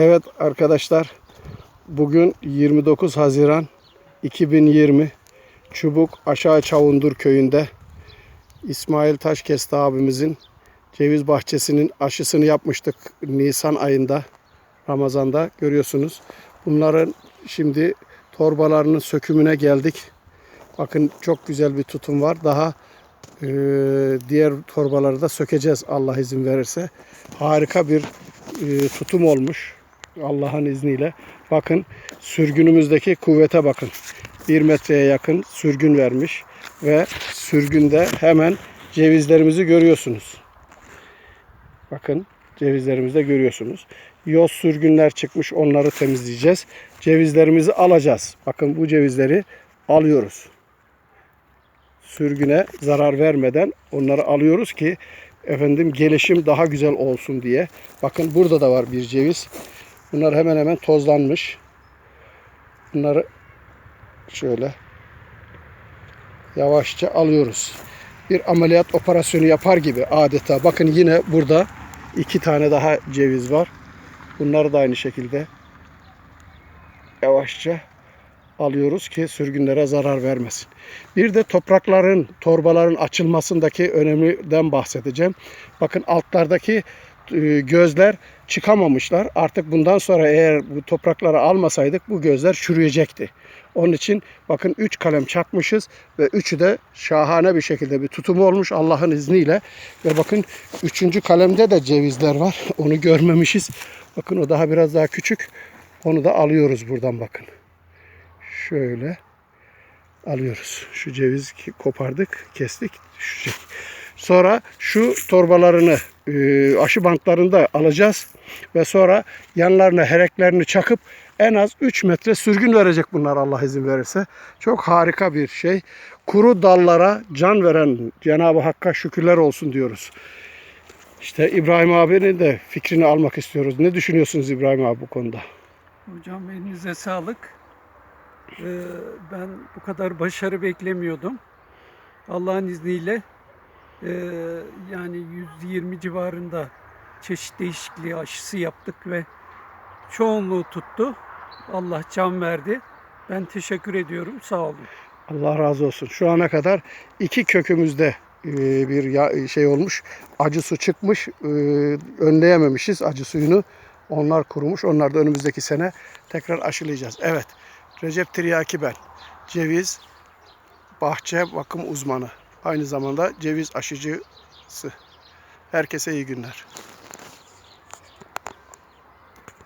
Evet arkadaşlar bugün 29 Haziran 2020 Çubuk Aşağı Çavundur köyünde İsmail Taşkesti abimizin ceviz bahçesinin aşısını yapmıştık Nisan ayında Ramazan'da görüyorsunuz. Bunların şimdi torbalarının sökümüne geldik. Bakın çok güzel bir tutum var. Daha e, diğer torbaları da sökeceğiz Allah izin verirse. Harika bir e, tutum olmuş Allah'ın izniyle. Bakın sürgünümüzdeki kuvvete bakın. Bir metreye yakın sürgün vermiş ve sürgünde hemen cevizlerimizi görüyorsunuz. Bakın cevizlerimizde görüyorsunuz. Yoz sürgünler çıkmış onları temizleyeceğiz. Cevizlerimizi alacağız. Bakın bu cevizleri alıyoruz. Sürgüne zarar vermeden onları alıyoruz ki efendim gelişim daha güzel olsun diye. Bakın burada da var bir ceviz. Bunlar hemen hemen tozlanmış. Bunları şöyle yavaşça alıyoruz. Bir ameliyat operasyonu yapar gibi adeta. Bakın yine burada iki tane daha ceviz var. Bunları da aynı şekilde yavaşça alıyoruz ki sürgünlere zarar vermesin. Bir de toprakların, torbaların açılmasındaki önemden bahsedeceğim. Bakın altlardaki gözler çıkamamışlar. Artık bundan sonra eğer bu toprakları almasaydık bu gözler çürüyecekti. Onun için bakın 3 kalem çakmışız ve üçü de şahane bir şekilde bir tutumu olmuş Allah'ın izniyle. Ve bakın 3. kalemde de cevizler var. Onu görmemişiz. Bakın o daha biraz daha küçük. Onu da alıyoruz buradan bakın. Şöyle alıyoruz. Şu ceviz kopardık, kestik, düşecek. Sonra şu torbalarını e, aşı bantlarında alacağız ve sonra yanlarına hereklerini çakıp en az 3 metre sürgün verecek bunlar Allah izin verirse. Çok harika bir şey. Kuru dallara can veren Cenab-ı Hakk'a şükürler olsun diyoruz. İşte İbrahim abinin de fikrini almak istiyoruz. Ne düşünüyorsunuz İbrahim abi bu konuda? Hocam elinize sağlık. Ee, ben bu kadar başarı beklemiyordum. Allah'ın izniyle e, yani 120 civarında çeşit değişikliği aşısı yaptık ve çoğunluğu tuttu. Allah can verdi. Ben teşekkür ediyorum. Sağ olun. Allah razı olsun. Şu ana kadar iki kökümüzde e, bir şey olmuş. Acı su çıkmış. e, Önleyememişiz acı suyunu. Onlar kurumuş. Onlar da önümüzdeki sene tekrar aşılayacağız. Evet. Recep Tiryaki ben. Ceviz bahçe bakım uzmanı. Aynı zamanda ceviz aşıcısı. Herkese iyi günler.